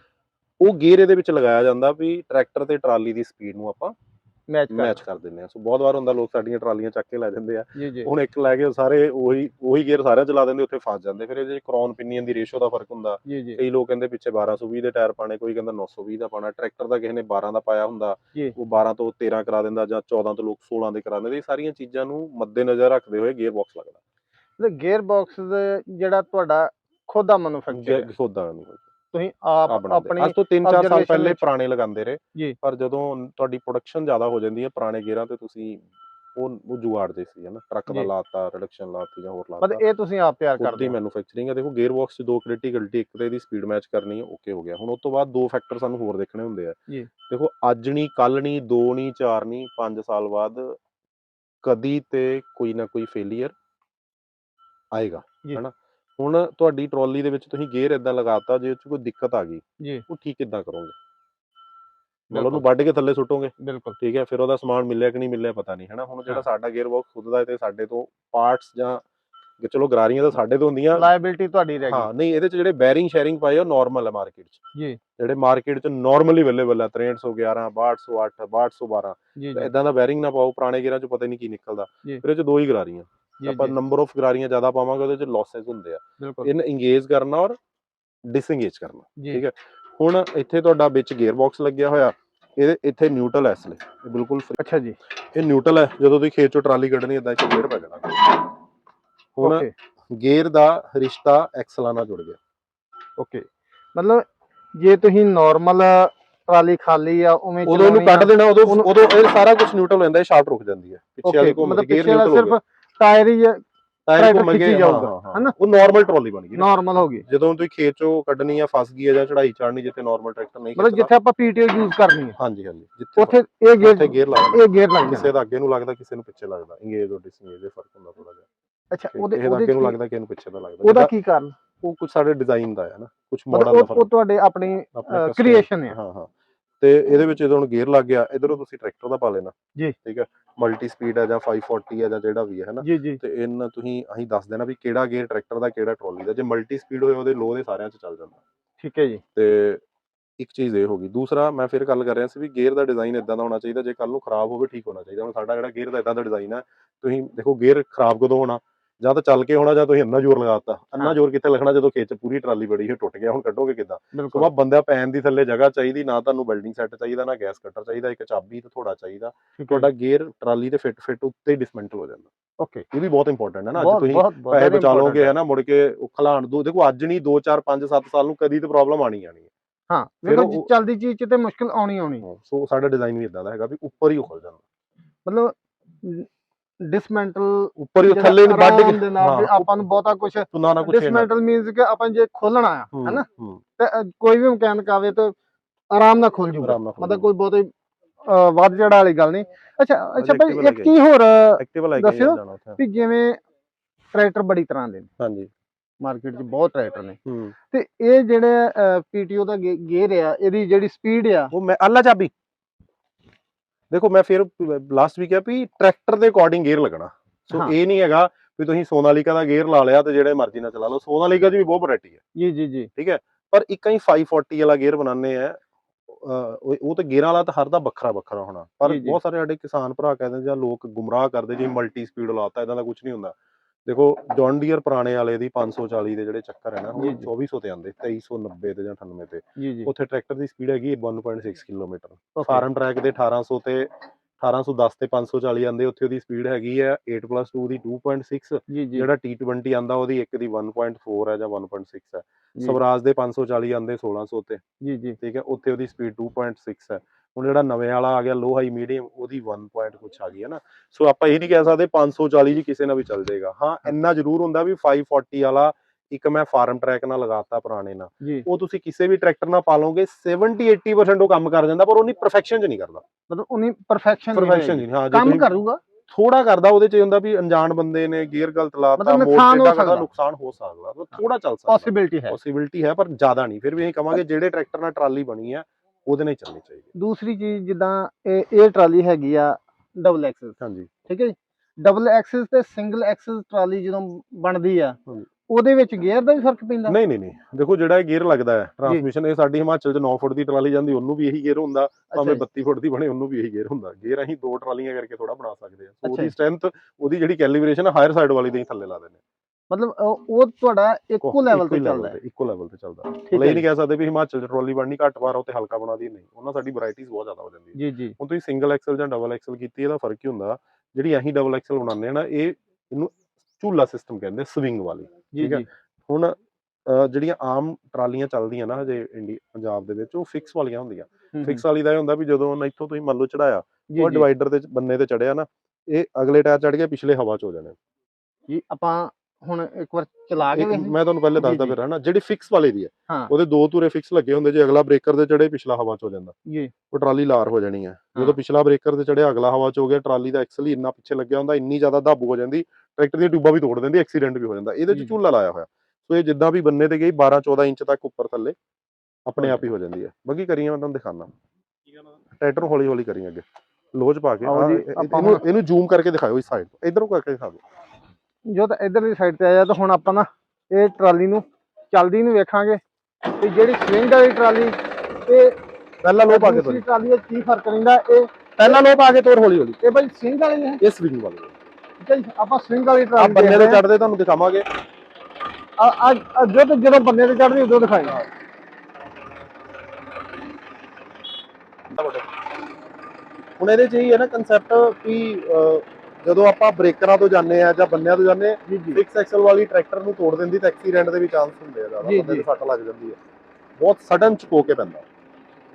ਉਹ ਗੇਅਰ ਇਹਦੇ ਵਿੱਚ ਲਗਾਇਆ ਜਾਂਦਾ ਵੀ ਟਰੈਕਟਰ ਤੇ ਟਰਾਲੀ ਦੀ ਸਪੀਡ ਨੂੰ ਆਪਾਂ ਮੈਚ ਮੈਚ ਕਰ ਦਿੰਦੇ ਆ। ਸੋ ਬਹੁਤ ਵਾਰ ਹੁੰਦਾ ਲੋਕ ਸਾਡੀਆਂ ਟਰਾਲੀਆਂ ਚੱਕ ਕੇ ਲੈ ਜਾਂਦੇ ਆ। ਹੁਣ ਇੱਕ ਲੈ ਕੇ ਸਾਰੇ ਉਹੀ ਉਹੀ ਗੇਅਰ ਸਾਰਿਆਂ ਚਲਾ ਦਿੰਦੇ ਉੱਥੇ ਫਸ ਜਾਂਦੇ। ਫਿਰ ਇਹਦੇ ਕ੍ਰੌਨ ਪਿਨੀਅਨ ਦੀ ਰੇਸ਼ੋ ਦਾ ਫ਼ਰਕ ਹੁੰਦਾ। ਕਈ ਲੋਕ ਕਹਿੰਦੇ ਪਿੱਛੇ 1220 ਦੇ ਟਾਇਰ ਪਾਣੇ ਕੋਈ ਕਹਿੰਦਾ 920 ਦਾ ਪਾਣਾ ਟਰੈਕਟਰ ਦਾ ਕਿਸੇ ਨੇ 12 ਦਾ ਪਾਇਆ ਹੁੰਦਾ। ਉਹ 12 ਤੋਂ 13 ਕਰਾ ਦਿੰਦਾ ਜਾਂ 14 ਤੋਂ ਲੋਕ 16 ਦੇ ਕਰਾ ਦਿੰਦੇ। ਇਹ ਸਾਰੀਆਂ ਚੀਜ਼ਾਂ ਨੂੰ ਮੱਦੇਨਜ਼ਰ ਰੱਖਦੇ ਹੋਏ ਗੇਅਰ ਬਾਕਸ ਲੱਗਦਾ। ਤੇ ਗੇਅਰ ਬਾਕਸ ਜਿਹੜਾ ਤੁਹਾਡਾ ਖੁਦ ਦਾ ਮੈਨੂਫੈਕਚਰ ਖੁਦ ਦਾ ਨਹੀਂ ਤੁਸੀਂ ਆਪ ਆਪਣੀ ਅੱਜ ਤੋਂ 3-4 ਸਾਲ ਪਹਿਲੇ ਪੁਰਾਣੇ ਲਗਾਉਂਦੇ ਰਹੇ। ਪਰ ਜਦੋਂ ਤੁਹਾਡੀ ਪ੍ਰੋਡਕਸ਼ਨ ਜ਼ਿਆਦਾ ਹੋ ਜਾਂਦੀ ਹੈ ਪੁਰਾਣੇ ਗੇਅਰਾਂ ਤੇ ਤੁਸੀਂ ਉਹ ਉਹ ਜੁਗਾੜਦੇ ਸੀ ਹਨਾ? ਟਰੱਕ ਦਾ। ਲਾਤਾ ਰਿਡਕਸ਼ਨ ਲਾਤੀ ਜਾਂ ਹੋਰ ਲਾਤਾ। ਮਤਲਬ ਇਹ ਤੁਸੀਂ ਆਪ ਤਿਆਰ ਕਰਦੇ ਹੋ। ਮੈਨੂਫੈਕਚਰਿੰਗ ਹੈ। ਦੇਖੋ ਗੇਅਰ ਬਾਕਸ 'ਚ ਦੋ ਕ੍ਰਿਟੀਕਲਟੀ ਇੱਕ ਤੇ ਇਹਦੀ ਸਪੀਡ ਮੈਚ ਕਰਨੀ ਹੈ ਓਕੇ ਹੋ ਗਿਆ। ਹੁਣ ਉਸ ਤੋਂ ਬਾਅਦ ਦੋ ਫੈਕਟਰ ਸਾਨੂੰ ਹੋਰ ਦੇਖਣੇ ਹੁੰਦੇ ਆ। ਜੀ। ਦੇਖੋ ਅੱਜ ਨਹੀਂ ਕੱਲ ਨਹੀਂ ਦੋ ਨਹੀਂ ਚਾਰ ਨਹੀਂ 5 ਸਾਲ ਬਾਅਦ ਕਦੀ ਤੇ ਕੋਈ ਨਾ ਕੋਈ ਫੇਲਿਅਰ ਆਏਗਾ। ਹੈਨਾ? ਹੁਣ ਤੁਹਾਡੀ ਟਰਾਲੀ ਦੇ ਵਿੱਚ ਤੁਸੀਂ ਗੇਅਰ ਇਦਾਂ ਲਗਾਤਾ ਜੇ ਉਹ 'ਚ ਕੋਈ ਦਿੱਕਤ ਆ ਗਈ ਜੀ। ਉਹ ਠੀਕ ਕਿੱਦਾਂ ਕਰੋਗੇ? ਮਤਲਬ ਉਹਨੂੰ ਵੱਢ ਕੇ ਥੱਲੇ ਸੁੱਟੋਗੇ? ਬਿਲਕੁਲ। ਠੀਕ ਹੈ ਫਿਰ ਉਹਦਾ ਸਮਾਨ ਮਿਲਿਆ ਕਿ ਨਹੀਂ ਮਿਲਿਆ ਪਤਾ ਨਹੀਂ ਹੈਨਾ? ਹੁਣ ਜਿਹੜਾ। ਸਾਡਾ ਗੇਅਰ ਬਾਕਸ ਖੁਦ ਦਾ ਤੇ ਸਾਡੇ ਤੋਂ ਪਾਰਟਸ ਜਾਂ ਕਿ ਚਲੋ ਗਰਾਰੀਆਂ ਤਾਂ ਸਾਡੇ ਤੋਂ ਹੁੰਦੀਆਂ। ਲਾਇਬਿਲਟੀ ਤੁਹਾਡੀ ਰਹਿ ਗਈ। ਹਾਂ ਨਹੀਂ ਇਹਦੇ ਚ ਜਿਹੜੇ ਬੈਰਿੰਗ ਸ਼ੇਅਰਿੰਗ ਪਾਏ ਉਹ ਨਾਰਮਲ ਹੈ ਮਾਰਕੀਟ ਚ। ਜੀ। ਜਿਹੜੇ ਮਾਰਕੀਟ ਚ ਨਾਰਮਲੀ ਅਵੇਲੇਬਲ ਹੈ 6311 6208 6212 ਜੀ ਜੀ। ਇਦਾਂ ਦਾ ਬੈਰਿੰਗ ਨਾ ਪਾਓ ਪੁਰਾਣੇ ਗੇਅਰਾਂ ਚ ਪਤਾ ਨਹੀਂ ਕੀ ਨਿਕਲਦਾ। ਫਿਰ ਇਹ ਚ ਦੋ ਹੀ ਗਰਾਰੀਆਂ। ਆਪਾਂ ਨੰਬਰ ਆਫ ਗਰਾਰੀਆਂ ਜ਼ਿਆਦਾ ਪਾਵਾਂਗੇ ਉਹਦੇ ਚ ਲਾਸਸ ਹੁੰਦੇ ਆ। ਇਹਨ ਇੰਗੇਜ ਕਰਨਾ ਔਰ ਡਿਸੰਗੇਜ ਕਰਨਾ ਠੀਕ ਹੈ। ਹੁਣ ਇੱਥੇ ਤੁਹਾਡਾ ਵਿੱਚ ਗੇਅਰ ਬਾਕਸ ਲੱਗਿਆ ਹੋਇਆ ਇਹਦੇ ਇੱਥੇ ਨਿਊਟਰਲ ਹੈ ਇਸ ਲਈ ਇਹ ਬਿਲਕੁਲ ਅੱਛਾ ਜੀ। ਇਹ ਨਿਊਟਰਲ ਹੈ ਜਦੋਂ ਤੁਸੀਂ ਖੇਤ ਚੋਂ ਟਰਾਲੀ ਕੱਢਣੀ ਇਦਾਂ ਇੱਕ ਗੇਅਰ ਪੈ ਜਾਣਾ। ਹੁਣ ਗੇਅਰ ਦਾ ਰਿਸ਼ਤਾ ਐਕਸਲਾਂ ਨਾਲ ਜੁੜ ਗਿਆ। ਓਕੇ ਮਤਲਬ ਜੇ ਤੁਸੀਂ ਨਾਰਮਲ ਟਰਾਲੀ ਖਾਲੀ ਆ ਉਵੇਂ ਉਦੋਂ ਇਹਨੂੰ ਕੱਢ ਦੇਣਾ ਉਦੋਂ ਉਦੋਂ ਇਹ ਸਾਰਾ ਕੁਝ ਨਿਊਟਰਲ ਹੋ ਜਾਂਦਾ ਇਹ ਸ਼ਾਫਟ ਰੁਕ ਜਾਂਦੀ ਹੈ। ਪਿੱਛੇ ਵਾਲੀ ਓਕੇ ਘੁੰਮ ਮਤਲਬ ਕੇ ਗੇਅਰ ਨਿਊਟਰਲ ਹੋ ਸਿਰਫ ਟਾਇਰ ਹੀ ਟਾਇਰ ਘੁੰਮ ਕੇ ਜਾਊਗਾ। ਹਨਾ? ਉਹ ਨਾਰਮਲ ਟਰਾਲੀ ਬਣ ਗਈ। ਨਾਰਮਲ ਹੋ ਗਈ। ਜਦੋਂ ਤੁਸੀਂ ਖੇਤ ਚੋਂ ਕੱਢਣੀ ਆ ਫਸ ਗਈ ਹੈ ਜਾਂ ਚੜਾਈ ਚੜਨੀ ਜਿੱਥੇ ਨਾਰਮਲ ਟਰੈਕਟਰ ਨਹੀਂ ਮਤਲਬ। ਜਿੱਥੇ ਆਪਾਂ ਪੀਟੀਓ ਯੂਜ਼ ਕਰਨੀ ਹੈ ਹਾਂਜੀ ਹਾਂਜੀ। ਜਿੱਥੇ ਉੱਥੇ ਇਹ ਉੱਥੇ ਗੇਅਰ ਗੇਅਰ ਲੱਗਦਾ। ਇਹ ਗੇਅਰ ਲੱਗ ਕਿਸੇ ਦਾ ਅੱਗੇ ਨੂੰ ਲੱਗਦਾ ਕਿਸੇ ਨੂੰ ਪਿੱਛੇ ਲੱਗਦਾ। ਇੰਗੇਜ ਔਰ ਡਿਸੰਗੇਜ ਦੇ ਫ਼ਰਕ ਹੁੰਦਾ ਥੋੜਾ ਜਿਹਾ। ਅੱਛਾ ਉਹਦੇ ਉਹਦੇ ਅੱਗੇ ਨੂੰ ਲੱਗਦਾ ਕਿਸੇ ਨੂੰ ਪਿੱਛੇ ਦਾ ਲੱਗਦਾ। ਉਹਦਾ ਕੀ ਕਾਰਨ? ਉਹ ਕੁਝ ਸਾਡੇ ਡਿਜ਼ਾਈਨ ਦਾ ਹੈ ਨਾ। ਕੁਝ ਮਾਡਲ ਦਾ ਉਹ ਉਹ ਫ਼ਰਕ। ਤੁਹਾਡੇ ਆਪਣੀ ਕ੍ਰੀਏਸ਼ਨ ਹੈ ਹਾਂ ਹਾਂ। ਤੇ ਇਹਦੇ ਵਿੱਚ ਜਦੋਂ ਹੁਣ ਗੇਅਰ ਲੱਗ ਗਿਆ ਇਧਰੋਂ ਤੁਸੀਂ ਟਰੈਕਟਰ ਦਾ ਪਾ ਲੈਣਾ। ਜੀ। ਠੀਕ ਹੈ? ਮਲਟੀ ਸਪੀਡ ਹੈ ਜਾਂ 540 ਹੈ ਜਾਂ ਜਿਹੜਾ ਵੀ ਹੈ ਨਾ ਜੀ ਜੀ। ਤੇ ਇਹਨਾਂ ਤੁਸੀਂ ਅਸੀਂ ਦੱਸ ਦੇਣਾ ਵੀ ਕਿਹੜਾ ਗੇਅਰ ਟਰੈਕਟਰ ਦਾ ਕਿਹੜਾ ਟਰਾਲੀ ਦਾ। ਜੇ ਮਲਟੀ ਸਪੀਡ ਹੋਏ ਉਹਦੇ ਲੋ ਦੇ ਸਾਰਿਆਂ 'ਚ ਚੱਲ ਜਾਂਦਾ। ਠੀਕ ਹੈ ਜੀ। ਤੇ ਇੱਕ ਚੀਜ਼ ਇਹ ਹੋ ਗਈ। ਦੂਸਰਾ ਮੈਂ ਫਿਰ ਗੱਲ ਕਰ ਰਿਹਾ ਸੀ ਵੀ ਗੇਅਰ ਦਾ ਡਿਜ਼ਾਈਨ ਇਦਾਂ ਦਾ ਹੋਣਾ ਚਾਹੀਦਾ ਜੇ ਕੱਲ ਨੂੰ ਖਰਾਬ ਹੋਵੇ ਠੀਕ ਹੋਣਾ ਚਾਹੀਦਾ। ਹੁਣ ਸਾਡਾ ਜਿਹੜਾ ਗੇਅਰ ਦਾ ਇਦਾਂ ਦਾ ਡਿਜ਼ਾਈਨ ਹੈ ਤੁਸੀਂ ਦੇਖੋ ਗੇਅਰ ਖਰਾਬ ਕਦੋਂ ਹੋਣਾ? ਜਾਂ ਤਾਂ ਚੱਲ ਕੇ ਹੋਣਾ ਜਾਂ ਤੁਸੀਂ ਅੰਨਾ ਜ਼ੋਰ ਲਗਾਤਾ ਅੰਨਾ ਹਾਂ। ਜ਼ੋਰ ਕਿੱਥੇ ਲੱਗਣਾ ਜਦੋਂ ਖੇਤ 'ਚ ਪੂਰੀ ਟਰਾਲੀ ਬੜੀ ਹੈ ਟੁੱਟ ਗਿਆ ਹੁਣ ਕੱਢੋਗੇ ਕਿੱਦਾਂ? ਸੋ ਬੰਦਾ ਪੈਨ ਦੀ ਥੱਲੇ ਜਗ੍ਹਾ ਚਾਹੀਦੀ ਨਾ ਤੁਹਾਨੂੰ ਬਿਲਡਿੰਗ ਸੈੱਟ ਚਾਹੀਦਾ ਨਾ ਗੈਸ ਕਟਰ ਚਾਹੀਦਾ ਇੱਕ ਚਾਬੀ ਤੇ ਥੋੜਾ ਚਾਹੀਦਾ। ਤੁਹਾਡਾ ਗੇਅਰ ਟਰਾਲੀ ਦੇ ਫਿੱਟ ਫਿੱਟ ਉੱਤੇ ਡਿਸਮੈਂਟਲ ਹੋ ਜਾਂਦਾ। ਓਕੇ ਇਹ ਵੀ ਬਹੁਤ ਇੰਪੋਰਟੈਂਟ ਹੈ ਨਾ ਅੱਜ ਤੁਸੀਂ ਪੈਸੇ ਬਚਾ ਲਓਗੇ ਹੈ। ਹੈ। ਨਾ ਮੁੜ ਕੇ ਉਹ ਖਲਾਣ ਦੋ ਦੇਖੋ ਅੱਜ ਨਹੀਂ 2 4 5 7 ਸਾਲ ਨੂੰ ਕਦੀ ਤੇ ਪ੍ਰੋਬਲਮ ਆਣੀ ਆਣੀ ਹੈ। ਹਾਂ ਫਿਰ ਚੱਲਦੀ ਚੀਜ਼ 'ਚ ਤੇ ਮੁਸ਼ਕਲ ਆਉਣੀ ਆਉਣੀ। ਹਾਂ, ਸੋ ਸਾਡਾ ਡਿਜ਼ਾਈਨ ਵੀ ਇਦਾਂ ਦਾ ਹੈਗਾ ਵੀ ਉੱਪਰ ਹੀ ਉਹ ਖੁੱਲ ਜਾਂਦਾ। ਮਤਲਬ ਡਿਸਮੈਂਟਲ ਉੱਪਰ ਹੀ ਥੱਲੇ ਨੂੰ ਵੱਢ ਕੇ ਦੇ ਨਾਲ ਆਪਾਂ ਨੂੰ ਬਹੁਤਾ ਕੁਝ ਡਿਸਮੈਂਟਲ ਮੀਨਸ ਕਿ ਆਪਾਂ ਜੇ ਖੋਲਣਾ ਆ ਹੈਨਾ? ਤੇ ਕੋਈ ਵੀ ਮਕੈਨਿਕ ਆਵੇ ਤਾਂ ਆਰਾਮ ਨਾਲ ਖੁੱਲ ਜੂਗਾ। ਮਤਲਬ ਕੋਈ ਬਹੁਤੀ ਵੱਧ ਚੜਾ ਵਾਲੀ ਗੱਲ ਨਹੀਂ। ਅੱਛਾ ਅੱਛਾ ਭਾਈ ਇੱਕ ਕੀ ਹੋਰ ਦੱਸਿਓ। ਵੀ ਜਿਵੇਂ ਟਰੈਕਟਰ ਬੜੀ ਤਰ੍ਹਾਂ ਦੇ ਨੇ। ਹਾਂਜੀ। ਮਾਰਕੀਟ 'ਚ ਬਹੁਤ ਟਰੈਕਟਰ ਨੇ। ਤੇ ਇਹ ਜਿਹੜੇ ਪੀਟੀਓ ਦਾ ਗੇਅਰ ਆ ਇਹਦੀ ਜਿਹੜੀ ਸਪੀਡ ਆ ਉਹ ਮੈਂ ਅੱਲਾ ਚਾਬੀ। ਦੇਖੋ ਮੈਂ ਫਿਰ ਲਾਸਟ ਵੀਕ ਕਿਹਾ ਵੀ ਟਰੈਕਟਰ ਦੇ ਅਕੋਰਡਿੰਗ ਗੇਅਰ ਲੱਗਣਾ। ਸੋ ਹਾਂ। ਇਹ ਨਹੀਂ ਹੈਗਾ ਵੀ ਤੁਸੀਂ ਸੋਨਾਲੀਕਾ ਦਾ ਗੇਅਰ ਲਾ ਲਿਆ ਤੇ ਜਿਹੜੇ ਮਰਜ਼ੀ ਨਾਲ ਚਲਾ ਲਓ। ਸੋਨਾਲੀਕਾ 'ਚ ਵੀ ਬਹੁਤ ਵੈਰਾਈਟੀ ਹੈ। ਜੀ ਜੀ ਜੀ। ਪਰ ਇੱਕ ਅਸੀਂ 540 ਵਾਲਾ ਗੇਅਰ ਬਣਾਉਂਦੇ ਆ ਉਹ ਤੇ ਗੇਅਰਾਂ ਵਾਲਾ ਤਾਂ ਹਰ ਦਾ ਵੱਖਰਾ ਵੱਖਰਾ ਹੋਣਾ। ਪਰ। ਬਹੁਤ ਸਾਰੇ ਸਾਡੇ ਕਿਸਾਨ ਭਰਾ ਕਹਿੰਦੇ ਜਾਂ ਲੋਕ ਗੁੰਮਰਾਹ ਕਰਦੇ ਜੀ ਮਲਟੀ ਸਪੀਡ ਲਾਤਾ ਇਦਾਂ ਦਾ ਕੁਝ ਨਹੀਂ ਹੁੰਦਾ। ਦੇਖੋ ਜੌਨ ਡੀਅਰ ਪੁਰਾਣੇ ਵਾਲੇ ਦੀ 540 ਦੇ ਜਿਹੜੇ ਚੱਕਰ ਹੈ ਨਾ ਉਹ ਜੀ, ਜੀ। 2400 ਤੇ ਆਉਂਦੇ 2390 ਤੇ ਜਾਂ 98 ਤੇ ਉੱਥੇ ਟਰੈਕਟਰ ਦੀ ਸਪੀਡ ਹੈਗੀ 1.6 ਕਿਲੋਮੀਟਰ. ਫਾਰਮ ਟਰੈਕ ਦੇ 1800 ਤੇ 1810 ਤੇ 540 ਆਂਦੇ ਉੱਥੇ ਉਹਦੀ ਸਪੀਡ ਹੈਗੀ ਹੈ 8+2 ਦੀ 2.6 ਜੀ ਜੀ। ਜਿਹੜਾ T20 ਆਂਦਾ ਉਹਦੀ ਇੱਕ ਦੀ 1.4 ਹੈ ਜਾਂ 1.6 ਹੈ। ਸਵਰਾਜ ਦੇ 540 ਆਂਦੇ 1600 ਤੇ। ਜੀ ਜੀ। ਠੀਕ ਹੈ ਉੱਥੇ ਉਹਦੀ ਸਪੀਡ 2.6 ਹੈ ਹੁਣ ਜਿਹੜਾ ਨਵੇਂ ਵਾਲਾ ਆ ਗਿਆ ਲੋ ਹਾਈ ਮੀਡੀਅਮ ਉਹਦੀ 1 ਪੁਆਇੰਟ ਕੁਛ ਆ ਗਈ ਹੈ ਨਾ? ਸੋ ਆਪਾਂ ਇਹ ਨਹੀਂ ਕਹਿ ਸਕਦੇ 540 ਜੀ ਕਿਸੇ ਨਾਲ ਵੀ ਚੱਲ ਜਾਏਗਾ। ਹਾਂ ਇੰਨਾ ਜ਼ਰੂਰ ਹੁੰਦਾ ਵੀ 540 ਵਾਲਾ ਇੱਕ ਮੈਂ ਫਾਰਮ ਟਰੈਕ ਨਾਲ ਲਗਾਤਾ ਪੁਰਾਣੇ ਨਾਲ ਉਹ ਤੁਸੀਂ ਕਿਸੇ ਵੀ ਟਰੈਕਟਰ ਨਾਲ ਪਾ ਲਓਗੇ 70 80% ਉਹ ਕੰਮ ਕਰ ਜਾਂਦਾ ਪਰ ਉਹਨੀ ਪਰਫੈਕਸ਼ਨ ਚ ਨਹੀਂ ਕਰਦਾ। ਮਤਲਬ ਉਨੀ ਪਰਫੈਕਸ਼ਨ ਪਰਫੈਕਸ਼ਨ ਜੀ ਹਾਂ ਜੇ ਕੰਮ ਕਰੂਗਾ। ਥੋੜਾ ਕਰਦਾ ਉਹਦੇ ਚ ਹੁੰਦਾ ਵੀ ਅਣਜਾਣ ਬੰਦੇ ਨੇ ਗੇਅਰ ਗਲਤ ਲਾਤਾ ਮਤਲਬ ਮੋੜ ਨੁਕਸਾਨ ਹੋ ਸਕਦਾ। ਨੁਕਸਾਨ ਹੋ ਸਕਦਾ ਉਹ ਥੋੜਾ ਚੱਲ ਸਕਦਾ। ਪੋਸਿਬਿਲਿਟੀ ਹੈ। ਪੋਸਿਬਿਲਿਟੀ ਹੈ ਪਰ ਜ਼ਿਆਦਾ ਨਹੀਂ। ਫਿਰ ਵੀ ਅਸੀਂ ਕਵਾਂਗੇ ਜਿਹੜੇ ਟਰੈਕਟਰ ਨਾਲ ਟਰਾਲੀ ਬਣੀ ਹੈ ਉਹਦੇ ਨਾਲ ਚੱਲਣੀ ਚਾਹੀਦੀ ਦੂਸਰੀ ਚੀਜ਼ ਜਿੱਦਾਂ ਇਹ ਇਹ ਟਰਾਲੀ ਹੈਗੀ ਆ ਡਬਲ ਐਕਸਿਸ ਹਾਂਜੀ। ਠੀਕ ਹੈ ਜੀ? ਡਬਲ ਐਕਸਿਸ ਤੇ ਸਿੰਗਲ ਐਕਸਿਸ ਟਰਾਲੀ ਜਦੋਂ ਬਣਦੀ ਆ। ਉਹਦੇ ਵਿੱਚ ਗੇਅਰ ਦਾ ਵੀ ਫ਼ਰਕ ਪੈਂਦਾ? ਨਹੀਂ ਨਹੀਂ ਨਹੀਂ। ਦੇਖੋ ਜਿਹੜਾ ਇਹ ਗੇਅਰ ਲੱਗਦਾ ਹੈ ਟਰਾਂਸਮਿਸ਼ਨ ਇਹ ਸਾਡੀ ਹਿਮਾਚਲ ਚ 9 ਫੁੱਟ ਦੀ ਟਰਾਲੀ ਜਾਂਦੀ ਉਹਨੂੰ ਵੀ ਇਹੀ ਗੇਅਰ ਹੁੰਦਾ। ਭਾਵੇਂ ਅੱਛਾ 32 ਫੁੱਟ ਦੀ ਬਣੇ ਉਹਨੂੰ ਵੀ ਇਹੀ ਗੇਅਰ ਹੁੰਦਾ। ਗੇਅਰ ਅਸੀਂ ਦੋ ਟਰਾਲੀਆਂ ਕਰਕੇ ਥੋੜਾ ਬਣਾ ਸਕਦੇ ਸੋ ਅੱਛਾ ਉਹਦੀ। ਸਟਰੈਂਥ ਉਹਦੀ ਜਿਹੜੀ ਕੈਲੀਬ੍ਰੇਸ਼ਨ ਹਾਇਰ ਸਾਈਡ ਵਾਲੀ ਦੇ ਥੱਲੇ ਲਾ ਦਿੰਦੇ ਮਤਲਬ ਉਹ ਤੁਹਾਡਾ ਇੱਕੋ ਲੈਵਲ ਤੇ ਚੱਲਦਾ ਹੈ। ਇੱਕੋ ਲੈਵਲ ਤੇ ਚੱਲਦਾ। ਇਹ ਨਹੀਂ ਕਹਿ ਸਕਦੇ ਵੀ ਹਿਮਾਚਲ ਚ ਟਰਾਲੀ ਬਣਨੀ ਘੱਟ ਵਾਰ ਉੱਤੇ ਹਲਕਾ ਬਣਾ ਦੀ ਨਹੀਂ। ਉਹਨਾਂ ਸਾਡੀ ਵੈਰਾਈਟੀਜ਼ ਬਹੁਤ ਜ਼ਿਆਦਾ ਹੋ ਜਾਂਦੀ ਹੈ ਜੀ ਜੀ। ਹੁਣ ਤੁਸੀਂ ਸਿੰਗਲ ਐਕਸਲ ਜਾਂ ਡਬਲ ਐਕਸਲ ਕੀਤੀ ਇਹਦਾ ਫ਼ਰਕ ਹੀ ਹੁੰਦਾ? ਜਿਹੜੀ ਅਸੀਂ ਡਬਲ ਐਕਸਲ ਬਣਾਉਂਦੇ ਆ ਨਾ ਇਹ ਇਹਨੂੰ ਝੂਲਾ ਸਿਸਟਮ ਕਹਿੰਦੇ ਸਵਿੰਗ ਵਾਲੀ ਠੀਕ ਹੈ। ਹੁਣ ਜਿਹੜੀਆਂ ਆਮ ਟਰਾਲੀਆਂ ਚੱਲਦੀਆਂ ਨਾ ਹਜੇ ਇੰਡੀ ਪੰਜਾਬ ਦੇ ਵਿੱਚ ਉਹ ਫਿਕਸ ਵਾਲੀਆਂ ਹੁੰਦੀਆਂ। ਫਿਕਸ ਵਾਲੀ ਦਾ ਇਹ ਹੁੰਦਾ ਵੀ ਜਦੋਂ ਉਹਨਾਂ ਇੱਥੋਂ ਤੁਸੀਂ ਮੰਨ ਲਓ ਚੜਾਇਆ ਉਹ ਡਿਵਾਈਡਰ ਦੇ ਬੰਨੇ ਤੇ ਚੜਿਆ ਨਾ ਇਹ ਅਗਲੇ ਟਾਇਰ ਚੜ ਕੇ ਪਿਛਲੇ ਹਵਾ ਚ ਹੋ ਜਾਣੇ। ਜੀ ਆਪਾਂ ਹੁਣ ਇੱਕ ਵਾਰ ਚਲਾ ਕੇ ਮੈਂ ਤੁਹਾਨੂੰ ਪਹਿਲੇ ਦੱਸਦਾ। ਫਿਰ ਹਨਾ ਜਿਹੜੀ ਫਿਕਸ ਵਾਲੇ ਦੀ ਹੈ। ਉਹਦੇ ਦੋ ਧੁਰੇ ਫਿਕਸ ਲੱਗੇ ਹੁੰਦੇ ਜੇ ਅਗਲਾ ਬ੍ਰੇਕਰ ਤੇ ਚੜੇ ਪਿਛਲਾ ਹਵਾ ਚ ਹੋ ਜਾਂਦਾ। ਜੀ। ਉਹ ਟਰਾਲੀ ਲਾਰ ਹੋ ਜਾਣੀ ਹੈ। ਹਾਂ। ਜਦੋਂ ਪਿਛਲਾ ਬ੍ਰੇਕਰ ਤੇ ਚੜਿਆ ਅਗਲਾ ਹਵਾ ਚ ਹੋ ਗਿਆ ਟਰਾਲੀ ਦਾ ਐਕਸਲ ਹੀ ਇੰਨਾ ਪਿੱਛੇ ਲੱਗਿਆ ਹੁੰਦਾ ਇੰਨੀ ਜ਼ਿਆਦਾ ਦਾਬੂ ਹੋ ਜਾਂਦੀ ਟਰੈਕਟਰ ਦੀਆਂ ਟਿਊਬਾਂ ਵੀ ਤੋੜ ਦਿੰਦੀ ਐਕਸੀਡੈਂਟ ਵੀ ਹੋ ਜਾਂਦਾ। ਇਹਦੇ ਚ। ਝੂਲਾ ਲਾਇਆ ਹੋਇਆ। ਸੋ ਇਹ ਜਿੱਦਾਂ ਵੀ ਬੰਨੇ ਤੇ ਗਈ 12 14 ਇੰਚ ਤੱਕ ਉੱਪਰ ਥੱਲੇ ਆਪਣੇ ਆਪ ਹੀ ਹੋ ਜਾਂਦੀ ਹੈ। ਬਾਕੀ ਕਰੀਏ ਮੈਂ ਤੁਹਾਨੂੰ ਦਿਖਾਣਾ ਟਰੈਕਟਰ ਨੂੰ ਹੌਲੀ ਹੌਲੀ ਕਰੀ ਅੱਗੇ। ਲੋਜ ਪਾ ਕੇ ਇਹਨੂੰ ਇਹਨੂੰ ਜ਼ੂਮ ਕਰਕੇ ਦਿਖਾਓ ਇਸ ਸਾਈਡ ਤੋਂ। ਇਧਰੋਂ ਕਰਕੇ ਦਿਖਾ ਦਿਓ। ਜੋ ਤਾਂ ਇਧਰਲੀ ਸਾਈਡ ਤੇ ਆਇਆ ਤਾਂ ਹੁਣ ਆਪਾਂ ਨਾ ਇਹ ਟਰਾਲੀ ਨੂੰ ਚੱਲਦੀ ਨੂੰ ਵੇਖਾਂਗੇ। ਤੇ ਜਿਹੜੀ ਸਵਿੰਗ ਵਾਲੀ ਟਰਾਲੀ ਇਹ ਪਹਿਲਾਂ ਲੋ ਪਾ ਕੇ ਤੋਰੀ। ਟਰਾਲੀ ਵਿੱਚ ਕੀ ਫ਼ਰਕ ਰਹਿੰਦਾ ਇਹ ਪਹਿਲਾਂ ਲੋ ਪਾ ਕੇ ਤੋਰ ਹੌਲੀ ਹੌਲੀ ਇਹ ਭਾਈ ਸਵਿੰਗ ਵਾਲੀ ਹੈ ਇਹ ਸਵਿੰਗ ਵਾਲੀ। ਠੀਕ ਹੈ ਜੀ ਆਪਾਂ ਸਵਿੰਗ ਵਾਲੀ ਆ ਟਰਾਲੀ ਬੰਨੇ ਤੇ ਹਾਂ। ਚੜਦੇ ਤੁਹਾਨੂੰ ਦਿਖਾਵਾਂਗੇ। ਆ ਆ ਜਦੋਂ ਜਦੋਂ ਬੰਨੇ ਤੇ ਚੜਦੀ ਉਦੋਂ ਦਿਖਾਏਗਾ। ਹੁਣ ਇਹਦੇ ਚ ਇਹ ਹੈ ਨਾ ਕਨਸੈਪਟ ਕਿ ਅਹ, ਜਦੋਂ ਆਪਾਂ ਬ੍ਰੇਕਰਾਂ ਤੋਂ ਜਾਂਦੇ ਆ ਜਾਂ ਬੰਨਿਆਂ ਤੋਂ ਜਾਂਦੇ ਜੀ ਜੀ। ਫਿਕਸ ਐਕਸਲ ਵਾਲੀ ਟਰੈਕਟਰ ਨੂੰ ਤੋੜ ਦਿੰਦੀ ਤਾਂ ਐਕਸੀਡੈਂਟ ਦੇ ਵੀ ਚਾਂਸ ਹੁੰਦੇ ਆ ਜ਼ਿਆਦਾ ਜੀ, ਬੰਦੇ ਜੀ। ਦੇ ਸੱਟ ਲੱਗ ਜਾਂਦੀ ਹੈ। ਬਹੁਤ ਸਡਨ ਚੁਕੋ ਕੇ ਪੈਂਦਾ।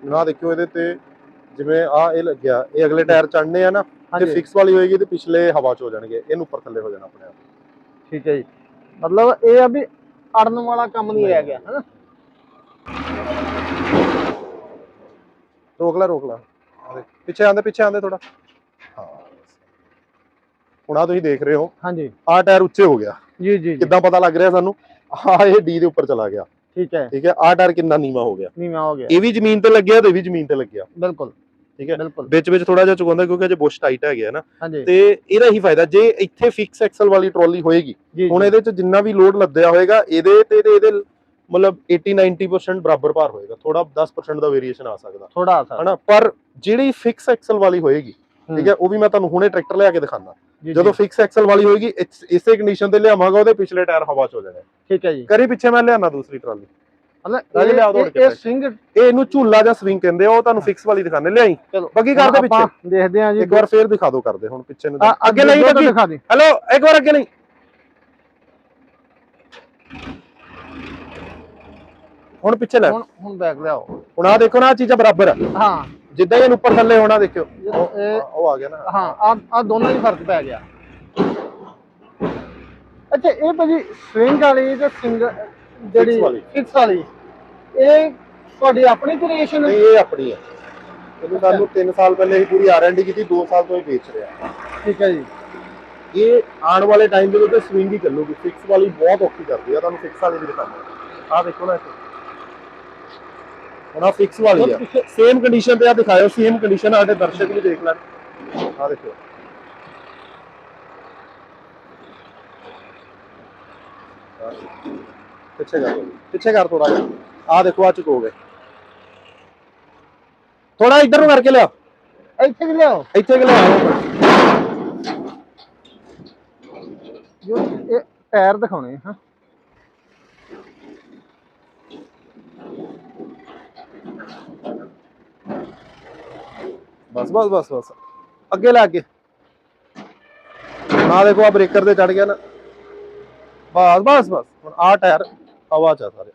ਨਾ ਦੇਖਿਓ ਇਹਦੇ ਤੇ ਜਿਵੇਂ ਆ ਇਹ ਲੱਗਿਆ ਇਹ ਅਗਲੇ ਟਾਇਰ ਚੜਨੇ ਆ ਨਾ ਹਾਂਜੀ। ਫਿਕਸ ਵਾਲੀ ਹੋਏਗੀ ਤੇ ਪਿਛਲੇ ਹਵਾ ਚ ਹੋ ਜਾਣਗੇ ਇਹਨੂੰ ਉੱਪਰ ਥੱਲੇ ਹੋ ਜਾਣਾ ਆਪਣੇ ਆਪ। ਠੀਕ ਹੈ ਜੀ। ਮਤਲਬ ਇਹ ਆ ਵੀ ਅੜਨ ਵਾਲਾ ਕੰਮ ਨਹੀਂ ਰਹਿ ਗਿਆ ਹਨਾ? ਰੋਕ ਲੈ ਰੋਕ ਲੈ। ਆ ਦੇਖ, ਪਿੱਛੇ ਆਂਦੇ ਪਿੱਛੇ ਆਂਦੇ ਥੋੜਾ ਹਾਂ। ਹੁਣ ਆ ਤੁਸੀਂ ਦੇਖ ਰਹੇ ਹੋ ਹਾਂਜੀ। ਆ ਟਾਇਰ ਉੱਚੇ ਹੋ ਗਿਆ। ਜੀ ਜੀ ਜੀ। ਕਿੱਦਾਂ ਪਤਾ ਲੱਗ ਰਿਹਾ ਸਾਨੂੰ? ਆ ਇਹ ਡੀ ਦੇ ਉੱਪਰ ਚਲਾ ਗਿਆ। ਠੀਕ ਹੈ। ਠੀਕ ਹੈ ਆ ਟਾਇਰ ਕਿੰਨਾ ਨੀਵਾ ਹੋ ਗਿਆ। ਨੀਵਾਂ ਹੋ ਗਿਆ। ਇਹ ਵੀ ਜ਼ਮੀਨ ਤੇ ਲੱਗਿਆ ਤੇ ਇਹ ਵੀ ਜ਼ਮੀਨ ਤੇ ਲੱਗਿਆ। ਬਿਲਕੁਲ ਠੀਕ ਹੈ ਬਿਲਕੁਲ। ਵਿੱਚ ਵਿੱਚ ਥੋੜਾ ਜਿਹਾ ਚੁਕਾਉਂਦਾ ਕਿਉਂਕਿ ਅਜੇ ਬੁਸ਼ ਟਾਈਟ ਹੈਗੇ ਆ ਨਾ। ਤੇ ਇਹਦਾ ਹੀ ਫਾਇਦਾ ਜੇ ਇੱਥੇ ਫਿਕਸ ਐਕਸਲ ਵਾਲੀ ਟਰਾਲੀ ਹੋਏਗੀ ਹੁਣ ਇਹਦੇ ਚ ਜਿੰਨਾ ਵੀ ਲੋਡ ਲੱਦਿਆ ਹੋਏਗਾ ਇਹਦੇ ਤੇ ਇਹਦੇ ਮਤਲਬ 80 90% ਬਰਾਬਰ ਭਾਰ ਹੋਏਗਾ। ਥੋੜਾ 10% ਦਾ ਵੇਰੀਏਸ਼ਨ ਆ ਸਕਦਾ। ਥੋੜਾ ਆ ਸਕਦਾ। ਹਨਾ ਪਰ ਜਿਹੜੀ ਫਿਕਸ ਐਕਸਲ ਵਾਲੀ ਹੋਏਗੀ ਹੂੰ, ਠੀਕ ਹੈ ਉਹ ਵੀ ਮੈਂ ਤੁਹਾਨੂੰ ਹੁਣੇ ਟਰੈਕਟਰ ਲਿਆ ਕੇ ਦਿਖਾਣਾ ਜਦੋਂ ਫਿਕਸ ਐਕਸਲ ਵਾਲੀ ਹੋਏਗੀ ਇਸ- ਕੰਡੀਸ਼ਨ ਤੇ ਲਿਆਵਾਂਗਾ ਉਹਦੇ ਪਿਛਲੇ ਟਾਇਰ ਹਵਾ ਚ ਹੋ ਜਾਣੇ। ਠੀਕ ਹੈ ਜੀ। ਕਰੀ ਪਿੱਛੇ ਮੈਂ ਲਿਆਣਾ ਦੂਸਰੀ ਟਰਾਲੀ। ਮਤਲਬ ਰਾਜੇ ਲਿਆ ਦੌੜ ਇਹ- ਕੇ ਇਹ ਬੈਠ। ਸਵਿੰਗ ਇਹ ਇਹਨੂੰ ਝੂਲਾ ਜਾਂ ਸਵਿੰਗ ਕਹਿੰਦੇ ਆ ਉਹ ਤੁਹਾਨੂੰ ਫਿਕਸ ਵਾਲੀ ਦਿਖਾਣੇ ਲਿਆਈ। ਚਲੋ। ਬੱਗੀ ਕਰਦੇ ਹੁਣ ਪਿੱਛੇ। ਦੇਖਦੇ ਹਾਂ ਜੀ। ਇੱਕ ਵਾਰ ਫੇਰ ਦਿਖਾ ਦਿਓ ਕਰਦੇ ਹੁਣ ਪਿੱਛੇ ਨੂੰ। ਆ- ਅੱਗੇ ਨਹੀਂ ਦੂਜਾ ਬੱਗੀ ਦਿਖਾ ਦੇ। ਹੈਲੋ ਇੱਕ ਵਾਰ ਅੱਗੇ ਨਹੀਂ ਹੁਣ ਪਿੱਛੇ ਲੈ। ਹੁਣ ਹੁਣ ਬੈਕ ਲਿਆਓ। ਹੁਣ ਆ ਦੇਖੋ ਨਾ ਆ ਚੀਜ਼ਾਂ ਬਰਾਬਰ ਆ। ਹਾਂ। ਜਿੱਦਾਂ ਹੀ ਇਹਨੂੰ ਉੱਪਰ ਥੱਲੇ ਹੋਣਾ ਦੇਖਿਓ। ਇਹ ਉਹ ਆ ਗਿਆ ਨਾ। ਹਾਂ ਆ ਆ ਦੋਨਾਂ 'ਚ ਫ਼ਰਕ ਪੈ ਗਿਆ। ਅੱਛਾ ਇਹ ਭਾਜੀ ਸਵਿੰਗ ਵਾਲੀ ਤੇ ਸਿੰਗ ਜਿਹੜੀ ਵਾਲੀ। ਫਿਕਸ ਵਾਲੀ ਇਹ ਤੁਹਾਡੀ ਆਪਣੀ ਕ੍ਰੀਏਸ਼ਨ ਨਹੀਂ ਇਹ ਆਪਣੀ ਹੈ। ਇਹਨੂੰ ਸਾਨੂੰ 3 ਸਾਲ ਪਹਿਲੇ ਹੀ ਪੂਰੀ ਆਰਐਨਡੀ ਕੀਤੀ 2 ਸਾਲ ਤੋਂ ਹੀ ਵੇਚ ਰਿਹਾ। ਠੀਕ ਹੈ ਜੀ। ਇਹ ਆਉਣ ਵਾਲੇ ਟਾਈਮ ਦੇ ਵਿੱਚ ਸਵਿੰਗ ਹੀ ਚੱਲੂਗੀ। ਫਿਕਸ ਵਾਲੀ ਬਹੁਤ ਔਖੀ ਕਰਦੀ ਆ ਤੁਹਾਨੂੰ ਫਿਕਸ ਵਾਲੀ ਵੀ ਦਿਖਾਉਂਦਾ ਆ ਦੇਖੋ ਨਾ ਇੱਥੇ। ਆ ਫਿਕਸ ਵਾਲੀ ਆ। ਸੇਮ ਕੰਡੀਸ਼ਨ ਤੇ ਆ ਦਿਖਾਇਓ ਸੇਮ ਕੰਡੀਸ਼ਨ ਸਾਡੇ ਦਰਸ਼ਕ ਵੀ ਦੇਖ ਲੈਣ। ਆ ਦੇਖੋ। ਪਿੱਛੇ ਕਰ। ਪਿੱਛੇ ਕਰ ਥੋੜਾ ਜਿਹਾ ਆ ਦੇਖੋ ਆ ਚੁਕੋਗੇ। ਥੋੜਾ ਇੱਧਰ ਨੂੰ ਕਰਕੇ ਲਿਆ ਇੱਥੇ ਕਿ ਲਿਆਓ। ਇੱਥੇ ਕਿ ਲਿਆ ਜੋ ਇਹ ਟਾਇਰ ਦਿਖਾਉਣੇ ਹਾਂ। ਬਸ ਬਸ ਬਸ ਬਸ। ਅੱਗੇ ਲੈ ਅੱਗੇ ਨਾ ਦੇਖੋ ਆ ਬ੍ਰੇਕਰ ਤੇ ਚੜ ਗਿਆ ਨਾ। ਬਸ ਬਸ ਬਸ। ਹੁਣ ਆ ਟਾਇਰ ਹਵਾ ਚ ਆ ਸਾਰੇ।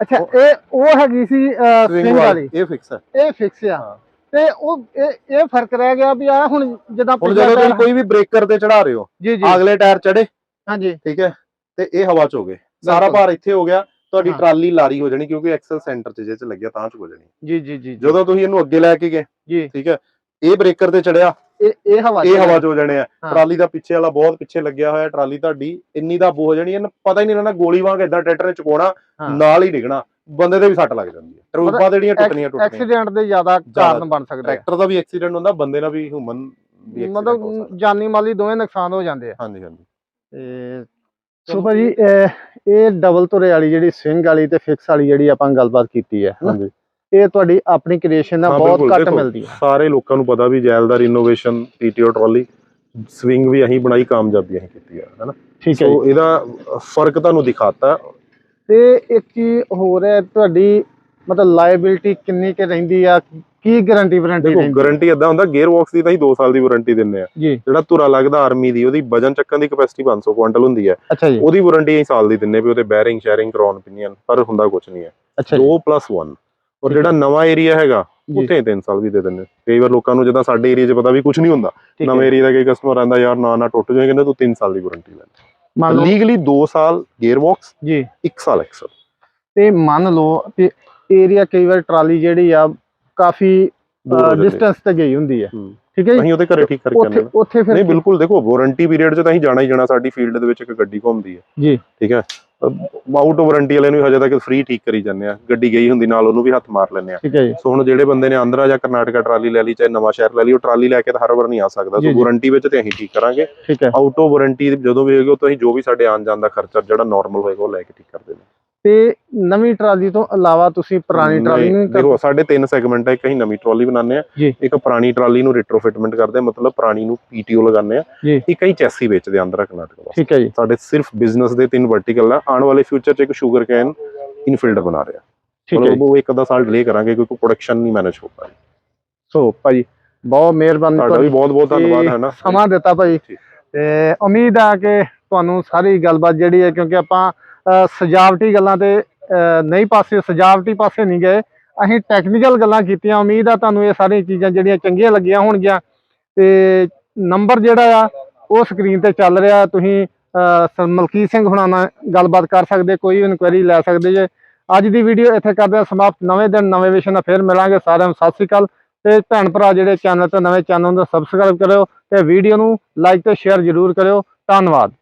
ਅੱਛਾ ਇਹ ਉਹ ਹੈਗੀ ਸੀ ਸਵਿੰਗ ਵਾਲੀ। ਇਹ ਫਿਕਸ ਹੈ ਇਹ ਫਿਕਸ ਆ। ਤੇ ਉਹ ਇਹ ਇਹ ਫ਼ਰਕ ਰਹਿ ਗਿਆ ਵੀ ਆ ਹੁਣ ਜਿੱਦਾਂ ਹੁਣ ਜਦੋਂ ਤੁਸੀਂ ਕੋਈ ਵੀ ਬ੍ਰੇਕਰ ਤੇ ਚੜਾ ਰਹੇ ਹੋ ਜੀ ਅਗਲੇ ਟਾਇਰ ਚੜੇ ਹਾਂਜੀ। ਠੀਕ ਹੈ? ਤੇ ਇਹ ਹਵਾ ਚ ਹੋ ਗਏ। ਸਾਰਾ। ਭਾਰ ਇੱਥੇ ਹੋ ਗਿਆ। ਤੁਹਾਡੀ। ਟਰਾਲੀ ਲਾਰੀ ਹੋ ਜਾਣੀ ਕਿਉਂਕਿ ਐਕਸਲ ਸੈਂਟਰ ਚ ਜੇ ਚ ਲੱਗਿਆ ਤਾਂ ਚ ਹੋ ਜਾਣੀ। ਜੀ ਜੀ ਜੀ ਜਦੋਂ ਤੁਸੀਂ ਇਹਨੂੰ ਅੱਗੇ ਲੈ ਕੇ ਗਏ ਜੀ। ਠੀਕ ਹੈ ਇਹ ਬ੍ਰੇਕਰ ਤੇ ਚੜਿਆ ਇਹ ਇਹ ਹਵਾ ਇਹ ਚ ਹਵਾ ਚ ਹੋ ਜਾਣੇ ਆ। ਟਰਾਲੀ ਦਾ ਪਿੱਛੇ ਵਾਲਾ ਬਹੁਤ ਪਿੱਛੇ ਲੱਗਿਆ ਹੋਇਆ ਟਰਾਲੀ ਤੁਹਾਡੀ ਇੰਨੀ ਦਾ ਬੋ ਹੋ ਜਾਣੀ ਇਹਨੂੰ ਪਤਾ ਹੀ ਨਹੀਂ ਰਹਿਣਾ ਗੋਲੀ ਵਾਂਗ ਏਦਾਂ ਟਰੈਕਟਰ ਨੇ ਚੁਕਾਉਣਾ ਹਾਂ। ਨਾਲ ਹੀ ਡਿੱਗਣਾ ਬੰਦੇ ਦੇ ਵੀ ਸੱਟ ਲੱਗ ਜਾਂਦੀ ਹੈ। ਟਰੂਪਾਂ ਜਿਹੜੀਆਂ ਟੁੱਟਣੀਆਂ ਟੁੱਟਣੀਆਂ। ਐਕਸੀਡੈਂਟ ਦੇ ਜ਼ਿਆਦਾ ਕਾਰਨ ਬਣ ਸਕਦਾ ਹੈ। ਟਰੈਕਟਰ ਦਾ ਵੀ ਐਕਸੀਡੈਂਟ ਹੁੰਦਾ ਬੰਦੇ ਨਾਲ ਵੀ ਹਿਊਮਨ ਮਤਲਬ। ਜਾਨੀ ਮਾਲੀ ਦੋਵੇਂ ਨੁਕਸਾਨ ਹੋ ਜਾਂਦੇ ਆ। ਹਾਂਜੀ ਹਾਂਜੀ। ਤੇ ਸੋ ਭਾਜੀ ਇਹ- ਡਬਲ ਤੁਰੇ ਵਾਲੀ ਜਿਹੜੀ ਸਵਿੰਗ ਵਾਲੀ ਤੇ ਫਿਕਸ ਵਾਲੀ ਜਿਹੜੀ ਆਪਾਂ ਗੱਲਬਾਤ ਕੀਤੀ ਹੈ? ਹਾਂਜੀ। ਇਹ ਤੁਹਾਡੀ ਆਪਣੀ ਕ੍ਰੀਏਸ਼ਨ ਦਾ ਹਾਂ, ਬਹੁਤ ਘੱਟ ਮਿਲਦੀ ਹੈ। ਸਾਰੇ ਲੋਕਾਂ ਨੂੰ ਪਤਾ ਵੀ Zaildar innovation PTO trolley swing ਵੀ ਅਸੀਂ ਬਣਾਈ ਕਾਮਯਾਬੀ ਅਸੀਂ ਕੀਤੀ ਹੈ ਹੈਨਾ ਠੀਕ ਸੋ ਇਹਦਾ ਫ਼ਰਕ ਤੁਹਾਨੂੰ ਦਿਖਾਤਾ। ਤੇ ਇੱਕ ਚੀਜ਼ ਹੋਰ ਹੈ ਤੁਹਾਡੀ ਮਤਲਬ ਲਾਇਬਿਲਿਟੀ ਕਿੰਨੀ ਕਿ ਰਹਿੰਦੀ ਆ ਕੀ ਗਾਰੰਟੀ ਵਾਰੰਟੀ ਦੇਖੋ ਰਹਿੰਦੀ ਗਾਰੰਟੀ ਇਦਾਂ ਹੁੰਦਾ ਗੇਅਰ ਬਾਕਸ ਦੀ ਤਾਂ ਅਸੀਂ 2 ਸਾਲ ਦੀ ਵਾਰੰਟੀ ਦਿੰਨੇ ਆ। ਜੀ। ਜਿਹੜਾ ਧੁਰਾ ਲੱਗਦਾ ਆਰਮੀ ਦੀ ਉਹਦੀ ਵਜਨ ਚੱਕਣ ਦੀ ਕਪੈਸਿਟੀ 500 ਕੁਇੰਟਲ ਹੁੰਦੀ ਹੈ। ਅੱਛਾ ਜੀ। ਉਹਦੀ ਵਾਰੰਟੀ ਅਸੀਂ ਸਾਲ ਦੀ ਦਿੰਨੇ ਵੀ ਉਹਦੇ ਬੈਰਿੰਗ ਸ਼ੈਰਿੰਗ ਕਰਾਉਣ ਪਿਨੀਅਨ ਪਰ ਹੁੰਦਾ ਕੁਝ ਨਹੀਂ ਹੈ। ਅੱਛਾ ਜੀ। 2 1 ਔਰ ਜਿਹੜਾ ਨਵਾਂ ਏਰੀਆ ਹੈਗਾ। ਉੱਥੇ 3 ਸਾਲ ਵੀ ਦੇ ਦਿੰਨੇ ਕਈ ਵਾਰ ਲੋਕਾਂ ਨੂੰ ਜਿੱਦਾਂ ਸਾਡੇ ਏਰੀਆ 'ਚ ਪਤਾ ਵੀ ਕੁਝ ਨਹੀਂ ਹੁੰਦਾ। ਨਵੇਂ ਹੈ। ਏਰੀਆ ਦਾ ਕੋਈ ਕਸਟਮਰ ਆਂਦਾ ਯਾਰ ਨਾ ਨਾ ਟੁੱਟ ਜਾਏ ਕਹਿੰਦਾ ਤੂੰ 3 ਸਾਲ ਦੀ ਵਾਰੰਟੀ ਲੈ ਮੰਨ ਲਓ ਲੀਗਲੀ 2 ਸਾਲ ਗੇਅਰ ਬਾਕਸ ਜੀ। 1 ਸਾਲ ਐਕਸਲ ਤੇ ਮੰਨ ਲਓ ਕਿ ਏਰੀਆ ਕਈ ਵਾਰ ਟਰਾਲੀ ਜਿਹੜੀ ਆ ਕਾਫੀ ਡਿਸਟੈਂਸ ਤੇ ਗਈ ਹੁੰਦੀ ਹੈ। ਠੀਕ ਹੈ ਜੀ? ਅਸੀਂ ਉਹਦੇ ਘਰੇ ਠੀਕ ਕਰਕੇ ਆਉਂਦੇ ਉੱਥੇ ਫਿਰ ਨਹੀਂ ਬਿਲਕੁਲ ਦੇਖੋ ਵਾਰੰਟੀ ਪੀਰੀਅਡ 'ਚ ਤਾਂ ਅਸੀਂ ਜਾਣਾ ਹੀ ਜਾਣਾ ਸਾਡੀ ਫੀਲਡ ਦੇ ਵਿੱਚ ਇੱਕ ਗੱਡੀ ਘੁੰਮਦੀ ਹੈ। ਜੀ। ਠੀਕ ਹੈ? ਆਊਟ ਵਾਰੰਟੀ ਵਾਲੇ ਨੂੰ ਹਜੇ ਤੱਕ ਫ੍ਰੀ ਠੀਕ ਕਰੀ ਜਾਂਦੇ ਆ ਗੱਡੀ ਗਈ ਹੁੰਦੀ ਨਾਲ ਉਹਨੂੰ ਵੀ ਹੱਥ ਮਾਰ ਲੈਂਦੇ ਆ ਸੋ ਹੁਣ ਜਿਹੜੇ ਬੰਦੇ ਨੇ ਆਂਧਰਾ ਜਾਂ ਕਰਨਾਟਕਾ ਟਰਾਲੀ ਲੈ ਲਈ ਚਾਹੇ ਨਵਾਂ ਸ਼ਹਿਰ ਲੈ ਲਈ ਉਹ ਟਰਾਲੀ ਲੈ ਕੇ ਤਾਂ ਹਰ ਵਾਰ ਨਹੀਂ ਆ ਸਕਦਾ। ਸੋ। ਵਾਰੰਟੀ ਵਿੱਚ ਤੇ ਅਸੀਂ ਠੀਕ ਕਰਾਂਗੇ। ਆਊਟ ਆਫ ਵਾਰੰਟੀ ਜਦੋਂ ਵੀ ਹੋਏਗੀ ਉਹ ਤੁਸੀਂ ਜੋ ਵੀ ਸਾਡੇ ਆਉਣ ਜਾਣ ਦਾ ਖਰਚਾ ਜਿਹੜਾ ਨਾਰਮਲ ਹੋਏਗਾ ਉਹ ਲੈ ਕੇ ਠੀਕ ਕਰ ਦੇਣਾ ਤੇ ਨਵੀਂ ਟਰਾਲੀ ਤੋਂ ਇਲਾਵਾ ਤੁਸੀਂ ਪੁਰਾਣੀ ਟਰਾਲੀ ਨੂੰ ਦੇਖੋ ਸਾਡੇ ਤਿੰਨ ਸੈਗਮੈਂਟ ਹੈ ਇੱਕ ਅਸੀਂ ਨਵੀਂ ਟਰਾਲੀ ਬਣਾਉਂਦੇ ਆ। ਇੱਕ ਪੁਰਾਣੀ ਟਰਾਲੀ ਨੂੰ ਰਿਟਰੋਫਿਟਮੈਂਟ ਕਰਦੇ ਆ ਮਤਲਬ ਪੁਰਾਣੀ ਨੂੰ ਪੀਟੀਓ ਲਗਾਉਂਦੇ ਆ। ਇੱਕ ਅਸੀਂ ਚੈਸੀ ਵੇਚਦੇ ਆਂਧਰਾ ਕਰਨਾਟਕਾ ਵਾਸਤੇ ਠੀਕ ਹੈ ਜੀ ਸਾਡੇ ਸਿਰਫ ਬਿਜ਼ਨਸ ਦੇ ਤਿੰਨ ਵਰਟੀਕਲ ਆ ਆਉਣ ਵਾਲੇ ਫਿਊਚਰ 'ਚ ਇੱਕ ਸ਼ੂਗਰ ਕੈਨ ਇਨਫੀਲਡਰ ਬਣਾ ਰਿਹਾ ਠੀਕ ਹੈ। ਉਹ ਇੱਕ ਅੱਧਾ ਸਾਲ ਡਿਲੇ ਕਰਾਂਗੇ ਕਿਉਂਕਿ ਪ੍ਰੋਡਕਸ਼ਨ ਨਹੀਂ ਮੈਨੇਜ ਹੋ ਪਾਈ ਸੋ ਭਾਜੀ ਬਹੁਤ ਮਿਹਰਬਾਨੀ ਤੁਹਾਡਾ ਵੀ ਬਹੁਤ ਬਹੁਤ ਧੰਨਵਾਦ ਹੈ ਨਾ ਸਮਾਂ ਦਿੱਤਾ ਠੀਕ। ਤੇ ਉਮੀਦ ਆ ਕਿ ਤੁਹਾਨੂੰ ਸਾਰੀ ਗੱਲਬਾਤ ਜਿਹੜੀ ਹੈ ਕਿਉਂਕਿ ਆਪਾਂ ਸਜਾਵਟੀ ਗੱਲਾਂ ਤੇ ਨਹੀਂ ਪਾਸੇ, ਸਜਾਵਟੀ ਪਾਸੇ ਨਹੀਂ ਗਏ। ਅਸੀਂ ਟੈਕਨੀਕਲ ਗੱਲਾਂ ਕੀਤੀਆਂ। ਉਮੀਦ ਆ ਤੁਹਾਨੂੰ ਇਹ ਸਾਰੀਆਂ ਚੀਜ਼ਾਂ ਜਿਹੜੀਆਂ ਚੰਗੀਆਂ ਲੱਗੀਆਂ ਹੋਣਗੀਆਂ। ਤੇ ਨੰਬਰ ਜਿਹੜਾ ਆ, ਉਹ ਸਕਰੀਨ ਤੇ ਚੱਲ ਰਿਹਾ। ਤੁਸੀਂ ਮਲਕੀਤ ਸਿੰਘ ਹੁਣਾਂ ਨਾਲ ਗੱਲਬਾਤ ਕਰ ਸਕਦੇ, ਕੋਈ ਇਨਕੁਆਇਰੀ ਲੈ ਸਕਦੇ ਜੇ। ਅੱਜ ਦੀ ਵੀਡੀਓ ਇੱਥੇ ਕਰਦੇ ਹਾਂ ਸਮਾਪਤ। ਨਵੇਂ ਦਿਨ, ਨਵੇਂ ਵਿਸ਼ੇ ਨਾਲ ਫਿਰ ਮਿਲਾਂਗੇ। ਸਾਰਿਆਂ ਨੂੰ ਸਤਿ ਸ੍ਰੀ ਅਕਾਲ। ਤੇ ਭੈਣ ਭਰਾ ਜਿਹੜੇ ਚੈਨਲ ਤੇ ਨਵੇਂ ਚੈਨਲ ਨੂੰ ਸਬਸਕ੍ਰਾਈਬ ਕਰਿਓ ਤੇ ਵੀਡੀਓ ਨੂੰ ਲਾਈਕ ਤੇ ਸ਼ੇਅਰ ਜ਼ਰੂਰ ਕਰਿਓ। ਧੰਨਵਾਦ।